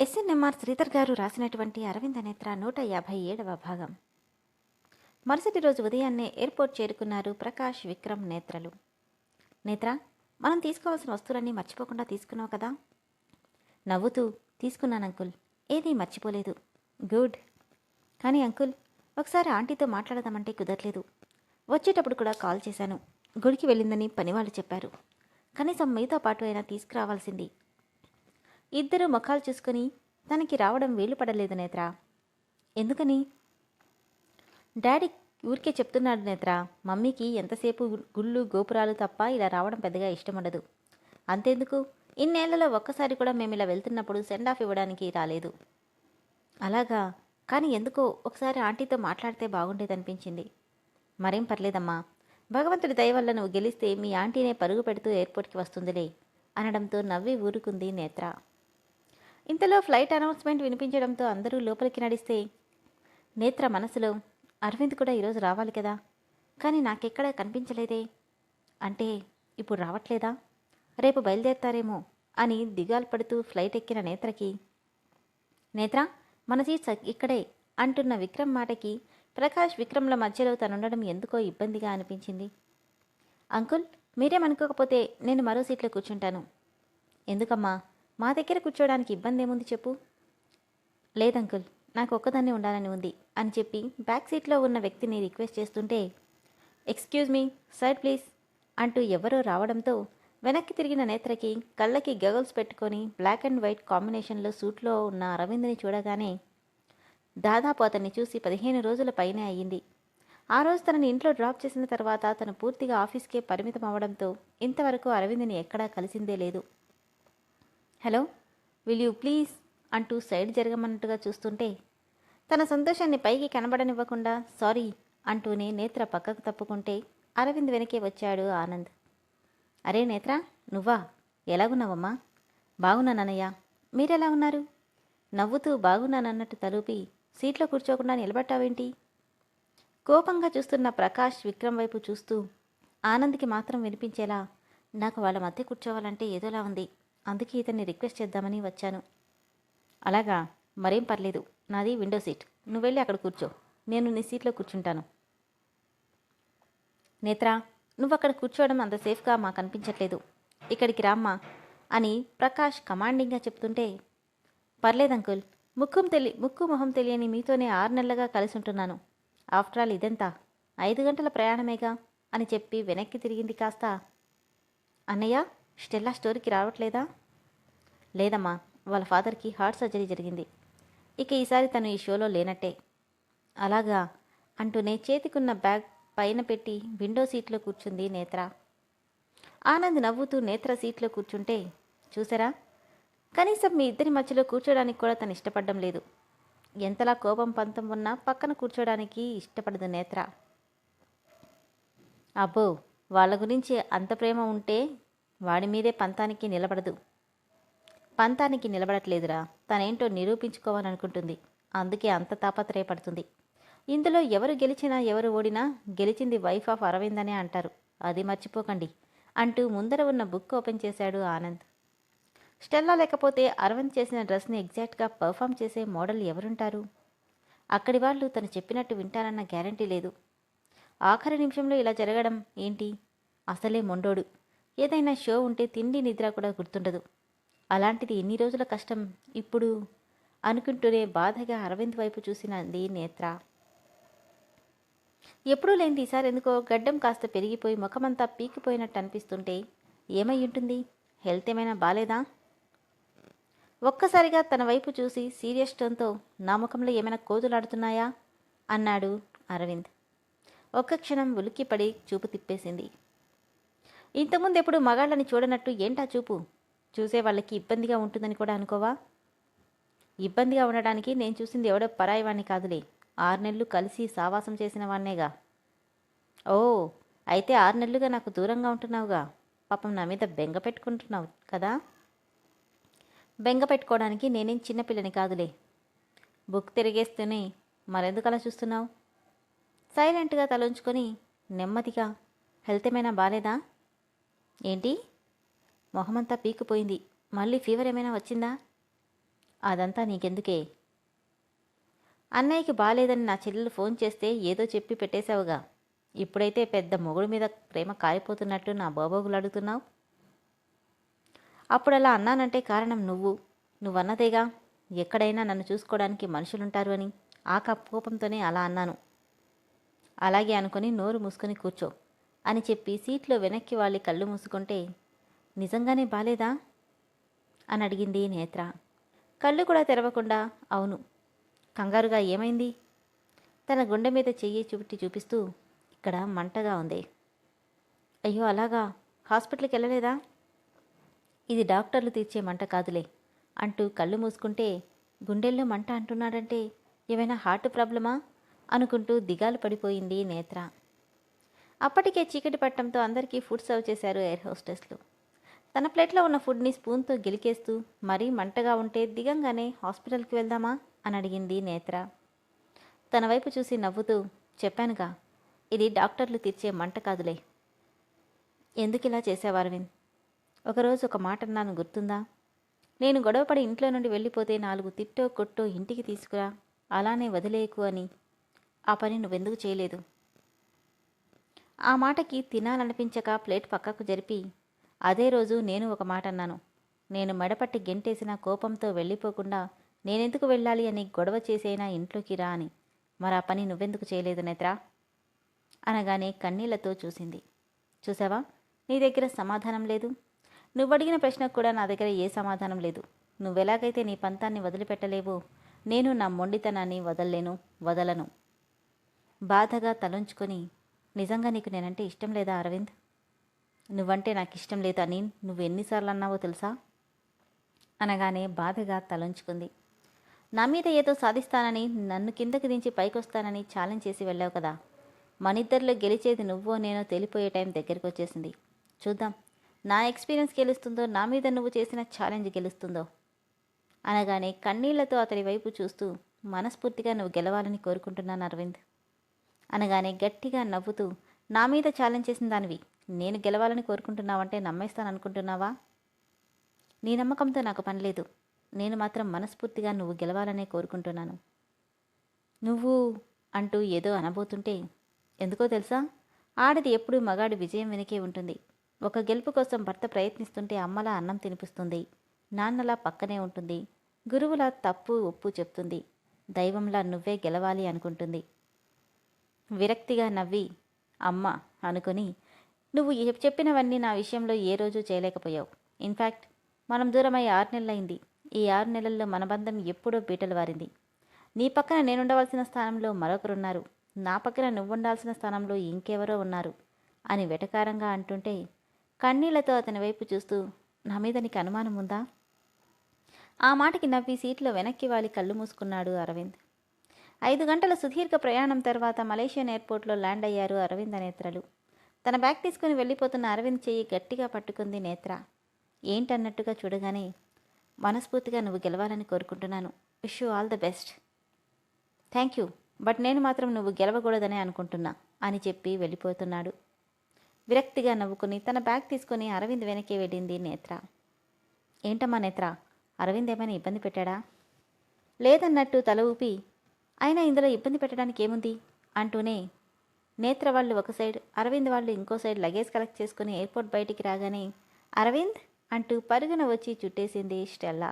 SNMR Sridhar గారు రాసినటువంటి అరవింద నేత్ర నూట యాభై ఏడవ భాగం. మరుసటి రోజు ఉదయాన్నే ఎయిర్పోర్ట్ చేరుకున్నారు ప్రకాష్ విక్రమ్ నేత్రలు. నేత్ర మనం తీసుకోవాల్సిన వస్తువులన్నీ మర్చిపోకుండా తీసుకున్నావు కదా? నవ్వుతూ తీసుకున్నాను అంకుల్. ఏదీ మర్చిపోలేదు. గుడ్. కానీ అంకుల్ ఒకసారి ఆంటీతో మాట్లాడదామంటే కుదరలేదు. వచ్చేటప్పుడు కూడా కాల్ చేశాను. గుడికి వెళ్ళిందని పనివాళ్ళు చెప్పారు. కనీసం మీతో పాటు అయినా తీసుకురావాల్సింది ఇద్దరు ముఖాలు చూసుకొని తనకి రావడం వీలు పడలేదు నేత్ర. ఎందుకని? డాడీ ఊరికే చెప్తున్నాడు నేత్ర మమ్మీకి ఎంతసేపు గుళ్ళు గోపురాలు తప్ప ఇలా రావడం పెద్దగా ఇష్టం ఉండదు. అంతెందుకు? ఇన్నేళ్ళలో ఒక్కసారి కూడా మేము ఇలా వెళ్తున్నప్పుడు సెండ్ ఆఫ్ ఇవ్వడానికి రాలేదు. అలాగా? కానీ ఎందుకో ఒకసారి ఆంటీతో మాట్లాడితే బాగుండేదనిపించింది మరేం పర్లేదమ్మా. భగవంతుడి దయ వల్ల నువ్వు గెలిస్తే మీ ఆంటీనే పరుగు పెడుతూ ఎయిర్పోర్ట్కి వస్తుందిలే అనడంతో నవ్వి ఊరుకుంది నేత్ర. ఇంతలో ఫ్లైట్ అనౌన్స్మెంట్ వినిపించడంతో అందరూ లోపలికి నడిస్తే నేత్ర మనసులో అరవింద్ కూడా ఈరోజు రావాలి కదా? కానీ నాకెక్కడా కనిపించలేదే. అంటే ఇప్పుడు రావట్లేదా? రేపు బయలుదేరతారేమో అని దిగాలు పడుతూ ఫ్లైట్ ఎక్కిన నేత్రకి నేత్ర మన సీట్స్ ఇక్కడే అంటున్న విక్రమ్ మాటకి ప్రకాష్ విక్రమ్ల మధ్యలో తనుండడం ఎందుకో ఇబ్బందిగా అనిపించింది. అంకుల్ మీరేమనుకోకపోతే నేను మరో సీట్లో కూర్చుంటాను. ఎందుకమ్మా? మా దగ్గర కూర్చోవడానికి ఇబ్బంది ఏముంది చెప్పు లేదంకుల్ నాకు ఒక్కదాన్నే ఉండాలని ఉంది అని చెప్పి బ్యాక్ సీట్లో ఉన్న వ్యక్తిని రిక్వెస్ట్ చేస్తుంటే ఎక్స్క్యూజ్ మీ సైడ్ ప్లీజ్ అంటూ ఎవరో రావడంతో వెనక్కి తిరిగిన నేత్రకి కళ్ళకి గగల్స్ పెట్టుకొని బ్లాక్ అండ్ వైట్ కాంబినేషన్లో సూట్లో ఉన్న అరవింద్ని చూడగానే దాదాపు అతన్ని చూసి పదిహేను రోజుల పైనే అయ్యింది. ఆ రోజు తనని ఇంట్లో డ్రాప్ చేసిన తర్వాత తను పూర్తిగా ఆఫీస్కే పరిమితం అవడంతో ఇంతవరకు అరవింద్ని ఎక్కడా కలిసిందే లేదు. హలో విల్ యూ ప్లీజ్ అంటూ సైడ్ జరగమన్నట్టుగా చూస్తుంటే తన సంతోషాన్ని పైకి కనబడనివ్వకుండా సారీ అంటూనే నేత్ర పక్కకు తప్పుకుంటే అరవింద్ వెనకే వచ్చాడు ఆనంద్. అరే నేత్ర నువ్వా? ఎలాగున్నావమ్మా? బాగున్నానన్నయ్య మీరెలా ఉన్నారు? నవ్వుతూ బాగున్నానన్నట్టు తలూపి సీట్లో కూర్చోకుండా నిలబట్టావేంటి కోపంగా చూస్తున్న ప్రకాష్ విక్రమ్ వైపు చూస్తూ ఆనంద్కి మాత్రం వినిపించేలా నాకు వాళ్ళ మధ్య కూర్చోవాలంటే ఏదోలా ఉంది. అందుకే ఇతన్ని రిక్వెస్ట్ చేద్దామని వచ్చాను. అలాగా మరేం పర్లేదు. నాది విండో సీట్. నువ్వు వెళ్ళి అక్కడ కూర్చో. నేను నీ సీట్లో కూర్చుంటాను. నేత్రా నువ్వు అక్కడ కూర్చోవడం అంత సేఫ్గా మాకు అనిపించట్లేదు. ఇక్కడికి రామ్మా అని ప్రకాష్ కమాండింగ్గా చెప్తుంటే పర్లేదు అంకుల్. ముక్కుం తెలి ముక్కు మొహం తెలియని మీతోనే ఆరు నెలలుగా కలిసి ఉంటున్నాను. ఆఫ్టర్ ఆల్ ఇదెంతా. ఐదు గంటల ప్రయాణమేగా అని చెప్పి వెనక్కి తిరిగింది కాస్త అన్నయ్య స్టెల్లా స్టోరీకి రావట్లేదా? లేదమ్మా వాళ్ళ ఫాదర్కి హార్ట్ సర్జరీ జరిగింది. ఇక ఈసారి తను ఈ షోలో లేనట్టే. అలాగా? అంటూనే చేతికున్న బ్యాగ్ పైన పెట్టి విండో సీట్లో కూర్చుంది నేత్ర. ఆనంద్ నవ్వుతూ నేత్ర సీట్లో కూర్చుంటే చూసారా? కనీసం మీ ఇద్దరి మధ్యలో కూర్చోడానికి కూడా తను ఇష్టపడడం లేదు. ఎంతలా కోపం పంతం ఉన్నా పక్కన కూర్చోడానికి ఇష్టపడదు నేత్ర. అబ్బో వాళ్ళ గురించి అంత ప్రేమ ఉంటే వాడి మీదే పంతానికి నిలబడదు. పంతానికి నిలబడట్లేదురా. తనేంటో నిరూపించుకోవాలనుకుంటుంది. అందుకే అంత తాపత్రయపడుతుంది. ఇందులో ఎవరు గెలిచినా ఎవరు ఓడినా గెలిచింది వైఫ్ ఆఫ్ అరవింద్ అనే అంటారు. అది మర్చిపోకండి అంటూ ముందర ఉన్న బుక్ ఓపెన్ చేశాడు ఆనంద్. స్టెల్లా లేకపోతే అరవింద్ చేసిన డ్రెస్ని ఎగ్జాక్ట్గా పర్ఫామ్ చేసే మోడల్ ఎవరుంటారు? అక్కడి వాళ్ళు తను చెప్పినట్టు వింటారన్న గ్యారంటీ లేదు. ఆఖరి నిమిషంలో ఇలా జరగడం ఏంటి? అసలే మొండోడు. ఏదైనా షో ఉంటే తిండి నిద్ర కూడా గుర్తుండదు. అలాంటిది ఎన్ని రోజుల కష్టం ఇప్పుడు? అనుకుంటూనే బాధగా అరవింద్ వైపు చూసినది నేత్ర. ఎప్పుడూ లేని ఈసారి ఎందుకో గడ్డం కాస్త పెరిగిపోయి ముఖమంతా పీకిపోయినట్టు అనిపిస్తుంటే ఏమై ఉంటుంది? హెల్త్ ఏమైనా బాలేదా? ఒక్కసారిగా తన వైపు చూసి సీరియస్ టోన్తో నా ముఖంలో ఏమైనా కోతులాడుతున్నాయా? అన్నాడు అరవింద్. ఒక్క క్షణం ఉలిక్కిపడి చూపు తిప్పేసింది. ఇంతకుముందు ఎప్పుడు మగాళ్ళని చూడనట్టు ఏంటా చూపు? చూసే వాళ్ళకి ఇబ్బందిగా ఉంటుందని కూడా అనుకోవా? ఇబ్బందిగా ఉండడానికి నేను చూసింది ఎవడో పరాయివాణ్ణి కాదులే. ఆరు నెలలు కలిసి సావాసం చేసిన వాణ్ణేగా. ఓ అయితే ఆరు నెలలుగా నాకు దూరంగా ఉంటున్నావుగా. పాపం నా మీద బెంగ పెట్టుకుంటున్నావు కదా? బెంగ పెట్టుకోవడానికి నేనేం చిన్నపిల్లని కాదులే. బుక్ తిరిగేస్తూనే మరెందుకు అలా చూస్తున్నావు? సైలెంట్గా తలంచుకొని నెమ్మదిగా హెల్త్ ఏమైనా బాలేదా? ఏంటి? మొహమంతా పీకిపోయింది మళ్ళీ ఫీవర్ ఏమైనా వచ్చిందా? అదంతా నీకెందుకే? అన్నయ్యకి బాలేదని నా చెల్లెలు ఫోన్ చేస్తే ఏదో చెప్పి పెట్టేశావుగా. ఇప్పుడైతే పెద్ద మొగుడు మీద ప్రేమ కారిపోతున్నట్టు నా బాబోగులు అడుగుతున్నావు? అప్పుడు అలా అన్నానంటే కారణం నువ్వు. నువ్వన్నదేగా? ఎక్కడైనా నన్ను చూసుకోవడానికి మనుషులుంటారు అని. ఆ కప్ కోపంతోనే అలా అన్నాను. అలాగే అనుకుని నోరు మూసుకొని కూర్చో. అని చెప్పి సీట్లో వెనక్కి వాళ్ళి కళ్ళు మూసుకుంటే నిజంగానే బాలేదా? అని అడిగింది నేత్ర. కళ్ళు కూడా తెరవకుండా అవును. కంగారుగా ఏమైంది? తన గుండె మీద చెయ్యి చూపెట్టి చూపిస్తూ ఇక్కడ మంటగా ఉంది. అయ్యో అలాగా? హాస్పిటల్కి వెళ్ళలేదా? ఇది డాక్టర్లు తీర్చే మంట కాదులే అంటూ కళ్ళు మూసుకుంటే గుండెల్లో మంట అంటున్నాడంటే ఏమైనా హార్ట్ ప్రాబ్లమా? అనుకుంటూ దిగాలు పడిపోయింది నేత్ర. అప్పటికే చీకటి పట్టడంతో అందరికీ ఫుడ్ సర్వ్ చేశారు ఎయిర్ హోస్టెస్లు. తన ప్లేట్లో ఉన్న ఫుడ్ని స్పూన్తో గెలికేస్తూ మరీ మంటగా ఉంటే దిగంగానే హాస్పిటల్కి వెళ్దామా? అని అడిగింది నేత్ర. తన వైపు చూసి నవ్వుతూ చెప్పానుగా ఇది డాక్టర్లు తీర్చే మంట కాదులే. ఎందుకు ఇలా చేసావు అరవింద్? ఒకరోజు ఒక మాట అన్నాను గుర్తుందా? నేను గొడవపడి ఇంట్లో నుండి వెళ్ళిపోతే నాలుగు తిట్టో కొట్టో ఇంటికి తీసుకురా అలానే వదిలేయకు అని. ఆ పని నువ్వెందుకు చేయలేదు? ఆ మాటకి తినాలనిపించక ప్లేట్ పక్కకు జరిపి అదే రోజు నేను ఒక మాట అన్నాను. నేను మెడపట్టి గెంటేసిన కోపంతో వెళ్ళిపోకుండా నేనెందుకు వెళ్ళాలి అని గొడవ చేసేనా ఇంట్లోకి రా అని. మరి ఆ పని నువ్వెందుకు చేయలేదు నేత్రా? అనగానే కన్నీళ్ళతో చూసింది. చూసావా? నీ దగ్గర సమాధానం లేదు. నువ్వు అడిగిన ప్రశ్నకు కూడా నా దగ్గర ఏ సమాధానం లేదు. నువ్వెలాగైతే నీ పంతాన్ని వదిలిపెట్టలేవో నేను నా మొండితనాన్ని వదల్లేను వదలను. బాధగా తలంచుకొని నిజంగా నీకు నేనంటే ఇష్టం లేదా అరవింద్? నువ్వంటే నాకు ఇష్టం లేదు అని నువ్వు ఎన్నిసార్లు అన్నావో తెలుసా? అనగానే బాధగా తలంచుకుంది. నా మీద ఏదో సాధిస్తానని నన్ను కిందకి దించి పైకొస్తానని ఛాలెంజ్ చేసి వెళ్ళావు కదా. మనిద్దరిలో గెలిచేది నువ్వో నేనో తెలిపోయే టైం దగ్గరికి వచ్చేసింది చూద్దాం. నా ఎక్స్పీరియన్స్ గెలుస్తుందో నా మీద నువ్వు చేసిన ఛాలెంజ్ గెలుస్తుందో? అనగానే కన్నీళ్ళతో అతడి వైపు చూస్తూ మనస్ఫూర్తిగా నువ్వు గెలవాలని కోరుకుంటున్నాను అరవింద్. అనగానే గట్టిగా నవ్వుతూ నా మీద ఛాలెంజ్ చేసిన దానివి నేను గెలవాలని కోరుకుంటున్నావంటే నమ్మేస్తాను అనుకుంటున్నావా నీ నమ్మకంతో నాకు పని లేదు. నేను మాత్రం మనస్ఫూర్తిగా నువ్వు గెలవాలనే కోరుకుంటున్నాను. నువ్వు అంటూ ఏదో అనబోతుంటే ఎందుకో తెలుసా? ఆడది ఎప్పుడూ మగాడి విజయం వెనకే ఉంటుంది. ఒక గెలుపు కోసం భర్త ప్రయత్నిస్తుంటే అమ్మలా అన్నం తినిపిస్తుంది. నాన్నలా పక్కనే ఉంటుంది. గురువులా తప్పు ఒప్పు చెప్తుంది. దైవంలా నువ్వే గెలవాలి అనుకుంటుంది. విరక్తిగా నవ్వి అమ్మ అనుకుని నువ్వు చెప్పినవన్నీ నా విషయంలో ఏ రోజు చేయలేకపోయావు. ఇన్ఫ్యాక్ట్ మనం దూరమై ఆరు నెలలైంది. ఈ ఆరు నెలల్లో మన బంధం ఎప్పుడో బీటలు వారింది. నీ పక్కన నేనుండవలసిన స్థానంలో మరొకరున్నారు. నా పక్కన నువ్వుండాల్సిన స్థానంలో ఇంకెవరో ఉన్నారు అని వెటకారంగా అంటుంటే కన్నీళ్ళతో అతని వైపు చూస్తూ నా మీద నీకు అనుమానం ఉందా ఆ మాటకి నవ్వి సీట్లో వెనక్కి వాలి కళ్ళు మూసుకున్నాడు అరవింద్. ఐదు గంటల సుదీర్ఘ ప్రయాణం తర్వాత మలేషియన్ ఎయిర్పోర్ట్లో ల్యాండ్ అయ్యారు అరవింద్ నేత్రలు. తన బ్యాగ్ తీసుకుని వెళ్ళిపోతున్న అరవింద్ చెయ్యి గట్టిగా పట్టుకుంది నేత్ర. ఏంటన్నట్టుగా చూడగానే మనస్ఫూర్తిగా నువ్వు గెలవాలని కోరుకుంటున్నాను. Wish you all the best. Thank you. But నేను మాత్రం నువ్వు గెలవకూడదనే అనుకుంటున్నా అని చెప్పి వెళ్ళిపోతున్నాడు. విరక్తిగా నవ్వుకుని తన బ్యాగ్ తీసుకుని అరవింద్ వెనకే వెళ్ళింది నేత్ర. ఏంటమ్మా నేత్ర అరవింద్ ఏమైనా ఇబ్బంది పెట్టాడా? లేదన్నట్టు తల ఊపి అయినా ఇందులో ఇబ్బంది పెట్టడానికి ఏముంది? అంటూనే నేత్ర వాళ్ళు ఒక సైడ్ అరవింద్ వాళ్ళు ఇంకో సైడ్ లగేజ్ కలెక్ట్ చేసుకుని ఎయిర్పోర్ట్ బయటికి రాగానే అరవింద్ అంటూ పరుగున వచ్చి చుట్టేసింది స్టెల్లా.